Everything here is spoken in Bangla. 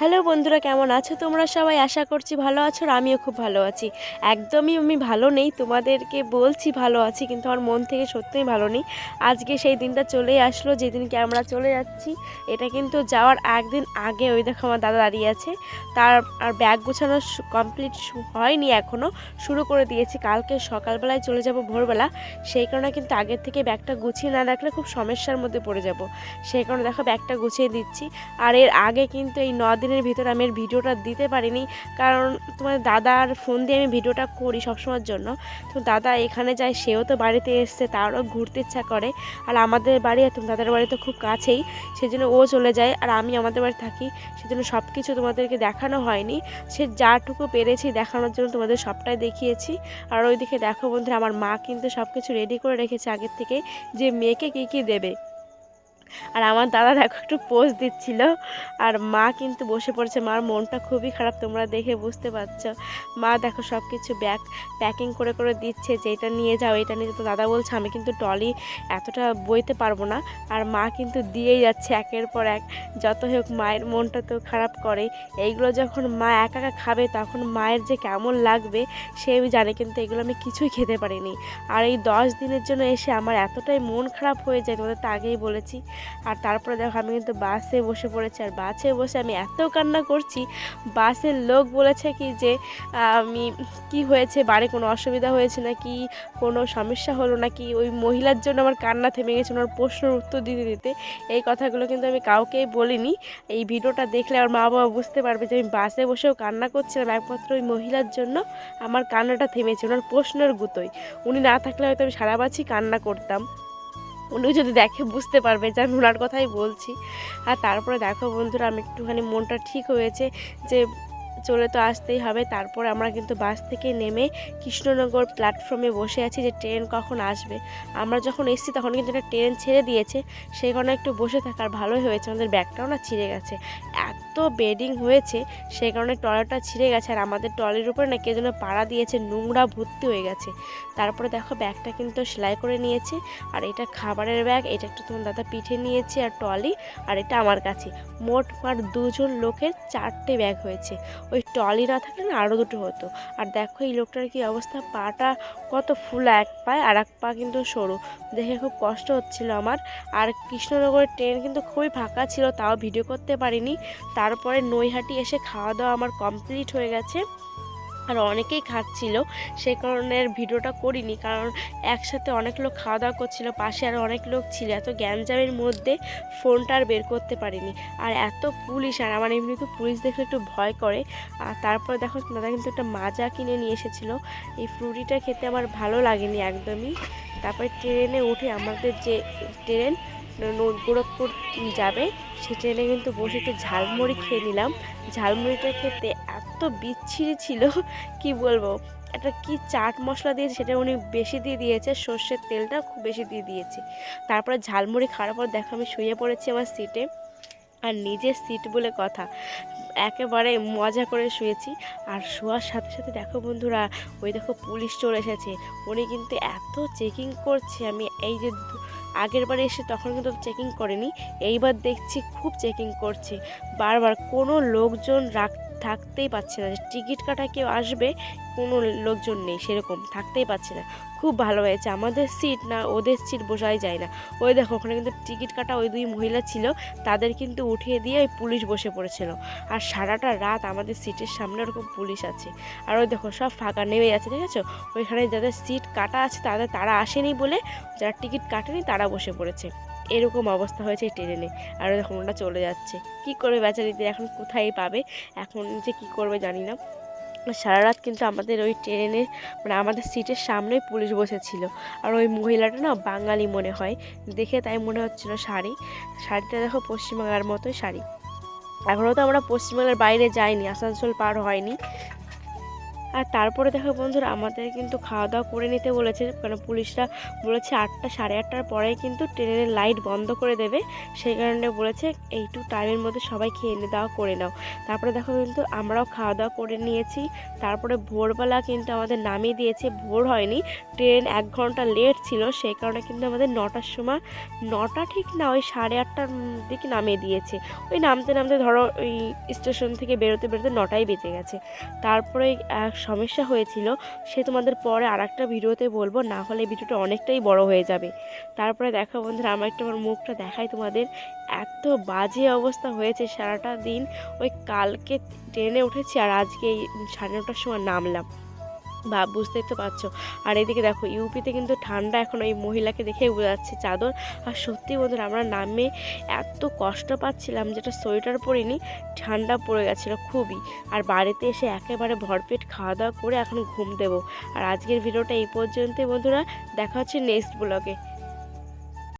হ্যালো বন্ধুরা, কেমন আছো? তোমরা সবাই আশা করছি ভালো আছো আর আমিও খুব ভালো আছি। একদমই আমি ভালো নেই, তোমাদেরকে বলছি ভালো আছি, কিন্তু আমার মন থেকে সত্যিই ভালো নেই। আজকে সেই দিনটা চলেই আসলো, যেদিনকে আমরা চলে যাচ্ছি, এটা কিন্তু যাওয়ার একদিন আগে ওই দেখো আমার দাদা দাঁড়িয়ে আছে। তার আর ব্যাগ গোছানো কমপ্লিট হয়নি এখনও শুরু করে দিয়েছি। কালকে সকালবেলায় চলে যাব ভোরবেলা, সেই কারণে কিন্তু আগের থেকে ব্যাগটা গুছিয়ে না রাখলে খুব সমস্যার মধ্যে পড়ে যাব। সেই কারণে দেখো ব্যাগটা গুছিয়ে দিচ্ছি। আর এর আগে কিন্তু এই ন দিনের ভিতরে আমি এর ভিডিওটা দিতে পারিনি। কারণ তোমার দাদার ফোন দিয়ে আমি ভিডিওটা করি সবসময়ের জন্য। তো দাদা এখানে যায়, সেও তো বাড়িতে এসছে, তারও ঘুরতে ইচ্ছা করে। আর আমাদের বাড়ি আর তোমার দাদার বাড়ি তো খুব কাছেই, সেজন্য ও চলে যায় আর আমি আমাদের বাড়ি থাকি। সেজন্য সব কিছু তোমাদেরকে দেখানো হয়নি। সে যাটুকু পেরেছি দেখানোর জন্য তোমাদের সবটাই দেখিয়েছি। আর ওইদিকে দেখো বন্ধুরা, আমার মা কিন্তু সব কিছু রেডি করে রেখেছে আগের থেকে। যে মেয়েকে কী কী দেবে। আর আমার দাদা দেখো একটু পোজ দিচ্ছিল। আর মা কিন্তু বসে পড়েছে। মার মনটা খুবই খারাপ, তোমরা দেখে বুঝতে পারছ। মা দেখো সব কিছু ব্যাগ প্যাকিং করে করে দিচ্ছে, যে এটা নিয়ে যাও, এটা নিয়ে তো দাদা বলছে, আমি কিন্তু টলি এতটা বইতে পারব না। আর মা কিন্তু দিয়েই যাচ্ছে একের পর এক। যত হোক, মায়ের মনটা তো খারাপ করে। এইগুলো যখন মা একা একা খাবে, তখন মায়ের যে কেমন লাগবে, সে আমি জানে, কিন্তু এগুলো আমি কিছুই খেতে পারিনি। আর এই দশ দিনের জন্য এসে আমার এতটাই মন খারাপ হয়ে যায়, তোমাদের তো আগেই বলেছি। আর তারপরে দেখো আমি কিন্তু বাসে বসে পড়েছি। আর বাসে বসে আমি এত কান্না করছি, বাসের লোক বলেছে কি যে, আমি কি হয়েছে, বাড়ি কোনো অসুবিধা হয়েছে নাকি, কোনো সমস্যা হলো নাকি? ওই মহিলার জন্য আমার কান্না থেমে গেছে, ওনার প্রশ্নের উত্তর দিতে দিতে। এই কথাগুলো কিন্তু আমি কাউকেই বলিনি। এই ভিডিওটা দেখলে আমার মা বাবা বুঝতে পারবে যে আমি বাসে বসেও কান্না করছিলাম, একমাত্র ওই মহিলার জন্য আমার কান্নাটা থেমেছে, ওনার প্রশ্নের গুতোই উনি না থাকলে হয়তো আমি সারা বাছি কান্না করতাম। উনি যদি দেখে বুঝতে পারবে যে আমি ওনার কথাই বলছি। আর তারপরে দেখো বন্ধুরা, আমি একটুখানি মনটা ঠিক হয়েছে যে চলে তো আসতেই হবে। তারপর আমরা কিন্তু বাস থেকে নেমে কৃষ্ণনগর প্ল্যাটফর্মে বসে আছি যে ট্রেন কখন আসবে। আমরা যখন এসেছি তখন কিন্তু একটা ট্রেন ছেড়ে দিয়েছে। সেই কারণে একটু বসে থাকার ভালোই হয়েছে। আমাদের ব্যাগটাও না ছিঁড়ে গেছে। এত বেডিং হয়েছে সেই কারণে টয়লেটটা ছিঁড়ে গেছে আর আমাদের ট্রলির উপরে না কে যেন পাড়া দিয়েছে, নোংরা ভর্তি হয়ে গেছে। তারপরে দেখো ব্যাগটা কিন্তু সেলাই করে নিয়েছে। আর এটা খাবারের ব্যাগ, এটা একটু তোমার দাদা পিঠে নিয়েছে আর ট্রলি, আর এটা আমার কাছে। মোট মার দুজন লোকের চারটে ব্যাগ হয়েছে। ওই টলি না থাকলে না আরও দুটো হতো। আর দেখো এই লোকটার কি অবস্থা, পাটা কত ফুলা, এক পায়ে আর এক পা কিন্তু সরু। দেখে খুব কষ্ট হচ্ছিল আমার। আর কৃষ্ণনগরের ট্রেন কিন্তু খুবই ফাঁকা ছিল, তাও ভিডিও করতে পারিনি। তারপরে নৈহাটি এসে খাওয়া দাওয়া আমার কমপ্লিট হয়ে গেছে। আর অনেকেই খাচ্ছিল। সেই কারণে ভিডিওটা করিনি, কারণ একসাথে অনেক লোক খাওয়া দাওয়া করছিল, পাশে আরও অনেক লোক ছিল। এত গ্যাঞ্জামের মধ্যে ফোনটা আর বের করতে পারিনি। আর এত পুলিশ, আর আমার এমনি তো পুলিশ দেখলে একটু ভয় করে। আর তারপর দেখো, দাদা কিন্তু একটা মাজা কিনে নিয়ে এসেছিল। এই ফ্রুটিটা খেতে আমার ভালো লাগেনি একদমই। তারপরে ট্রেনে উঠে আমাদের যে ট্রেন গোরখপুর যাবে, সে ট্রেনে কিন্তু বসে একটু ঝালমুড়ি খেয়ে নিলাম। ঝালমুড়িটা খেতে এত বিচ্ছিরি ছিল, কি বলব? একটা কি চাট মশলা দিয়েছে সেটা উনি বেশি দিয়ে দিয়েছে, সর্ষের তেলটা খুব বেশি দিয়ে দিয়েছে। তারপরে ঝালমুড়ি খাওয়ার পর দেখো আমি শুয়ে পড়েছি আমার সিটে আর নিজের সিট বলে কথা। একেবারে মজা করে শুয়েছি। আর শোয়ার সাথে সাথে দেখো বন্ধুরা, ওই দেখো পুলিশ চলে এসেছে। উনি কিন্তু এত চেকিং করছে, আমি এই যে আগের বারে এসে তখন কিন্তু চেকিং করেনি, এইবার দেখছি খুব চেকিং করছে। বারবার কোনো লোকজন রাখ থাকতেই পারছে না। টিকিট কাটা কেউ আসবে, কোনো লোকজন নেই, সেরকম থাকতেই পারছে না। খুব ভালো হয়েছে। আমাদের সিট না, ওদের সিট বসাই যায় না। ওই দেখো, ওখানে কিন্তু টিকিট কাটা ওই দুই মহিলা ছিল, তাদের কিন্তু উঠিয়ে দিয়ে ওই পুলিশ বসে পড়েছিল। আর সারাটা রাত আমাদের সিটের সামনে ওরকম পুলিশ আছে। আর ওই দেখো, সব ফাঁকা নেমে যাচ্ছে দেখেছ ওইখানে যাদের সিট কাটা আছে, তাদের, তারা আসেনি বলে, যারা টিকিট কাটেনি, তারা বসে পড়েছে। এরকম অবস্থা হয়েছে ট্রেনে। আর দেখো ওটা চলে যাচ্ছে। কি করবে বেচারিতে এখন কোথায় পাবে? এখন যে কি করবে জানি না। সারা রাত কিন্তু আমাদের ওই ট্রেনে মানে আমাদের সিটের সামনেই পুলিশ বসেছিল। আর ওই মহিলাটা না বাঙালি মনে হয়। দেখে তাই মনে হচ্ছিল শাড়ি। শাড়িটা দেখো পশ্চিমবাংলার মতোই শাড়ি। এখনও তো আমরা পশ্চিমবাংলার বাইরে যাইনি, আসানসোল পার হয়নি। আর তারপরে দেখো বন্ধুরা, আমাদের কিন্তু খাওয়া দাওয়া করে নিতে বলেছে কারণ পুলিশরা বলেছে আটটা, সাড়ে আটটার পরেই কিন্তু ট্রেনের লাইট বন্ধ করে দেবে। সেই কারণে বলেছে এইটু টাইমের মধ্যে সবাই খেয়ে নে দাওয়া করে নাও। তারপরে দেখো কিন্তু আমরাও খাওয়া দাওয়া করে নিয়েছি। তারপরে ভোরবেলা কিন্তু আমাদের নামিয়ে দিয়েছে, ভোর হয়নি, ট্রেন এক ঘণ্টা লেট ছিল, সেই কারণে কিন্তু আমাদের নটার সময়, নটা ঠিক না, ওই সাড়ে আটটার দিকে নামিয়ে দিয়েছে। ওই নামতে নামতে ধরো ওই স্টেশন থেকে বেরোতে বেরোতে নটাই বেজে গেছে। তারপরে এক সমস্যা হয়েছিল, সে তোমাদের পরে আর একটা ভিডিওতে বলব, না হলে ভিডিওটা অনেকটাই বড় হয়ে যাবে। তারপরে দেখো বন্ধুরা, আমার একটু আমার মুখটা দেখাই তোমাদের। এত বাজে অবস্থা হয়েছে, সারাটা দিন। ওই কালকে ট্রেনে উঠেছি আর আজকে এই সাড়ে নটার সময় নামলাম। বা বুঝতেই তো পারছ। আর এদিকে দেখো, ইউপিতে কিন্তু ঠান্ডা এখন ওই মহিলাকে দেখে বোঝা যাচ্ছে চাদর। আর সত্যি বন্ধুরা, আমরা নামে এত কষ্ট পাচ্ছিলাম যেটা সোয়েটার পরিনি, ঠান্ডা পড়ে গেছিল খুবই। আর বাড়িতে এসে একেবারে ভরপেট খাওয়া দাওয়া করে এখন ঘুম দেবো। আর আজকের ভিডিওটা এই পর্যন্তই বন্ধুরা, দেখা হচ্ছে নেক্সট ব্লগে